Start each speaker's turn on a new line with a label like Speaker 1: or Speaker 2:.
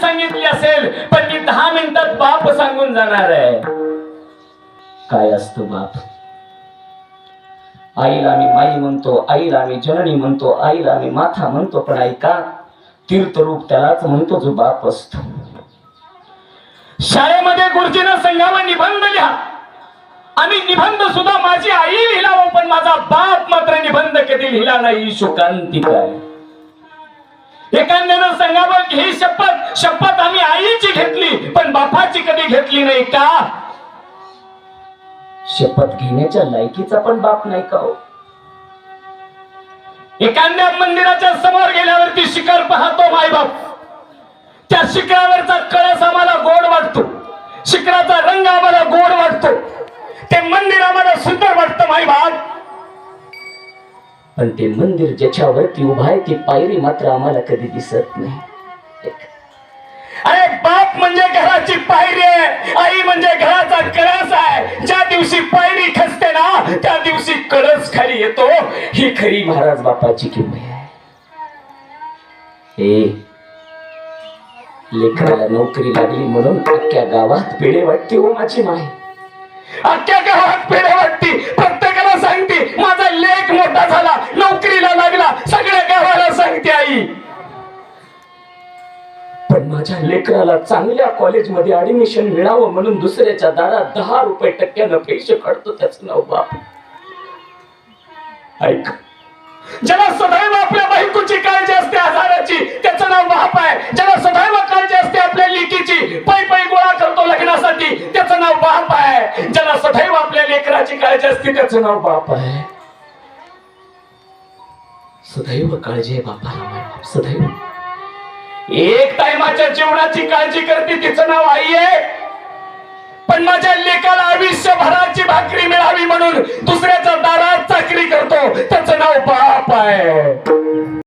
Speaker 1: सांगितली असेल पण ती दहा मिनिटात बाप सांगून जाणार आहे. काय असतो बाप? आईला आम्ही माई म्हणतो आईला आम्ही जननी म्हणतो आईला आम्ही माथा म्हणतो पण ऐका तीर्थरूप त्यालाच म्हणतो जो बाप असतो. शाळेमध्ये गुरुजीनं संघावर निबंध लिहा. आणि निबंध सुद्धा माझी आई लिहिला पण माझा बाप मात्र निबंध कधी लिहिला नाही शोकांतिक आहे. एखाद्यानं संघावर ही शपथ शपथ आम्ही आईची घेतली पण बापाची कधी घेतली नाही का? शपथ घेण्याच्या लायकीचा पण बाप नाही का हो? एखाद्या मंदिराच्या समोर गेल्यावरती शिखर पाहतो मायबाप. त्या शिखरावरचा कळस आम्हाला गोड वाटतो. शिखराचा रंग आम्हाला गोड वाटतो ते मंदिर आम्हाला सुंदर वाटतं मायबाप पण ते मंदिर ज्याच्यावरती उभा आहे ती पायरी मात्र आम्हाला कधी दिसत नाही. अरे बाप म्हणजे घराची पायरी आहे आई म्हणजे घराचा कळस आहे. ज्या दिवशी पायरी खसते ना त्या दिवशी कळस खाली येतो. ही खरी महाराज बापाची किंमत आहे. हे लेकराला नोकरी लागली म्हणून अख्ख्या गावात पिढे वाटते हो माझी माय अख्ख्या गावात पिढे वाटते माझ्या लेकराला चांगल्या कॉलेजमध्ये ऍडमिशन मिळावं म्हणून दुसऱ्याच्या दारात दहा रुपये टक्क्यानं पैसे काढतो त्याचं नाव बाप. ऐक. ज्याला सदैव आपल्या बायकोची काळजी असते आजाराची त्याचं नाव बाप आहे. ज्याला सदैव काळजी असते आपल्या लेकीची. पै पै गोळा करतो लग्नासाठी त्याचं नाव बाप आहे. ज्याला सदैव आपल्या लेकराची काळजी असते त्याचं नाव बाप आहे. सदैव काळजी आहे बापाला सदैव. एक टायमाच्या जेवणाची काळजी करते तिचं नाव आई आहे. पण माझ्या लेकाला आयुष्यभराची भाकरी मिळावी म्हणून दुसऱ्याच्या दारात चाकरी करतो. त्याचं नाव बाप आहे.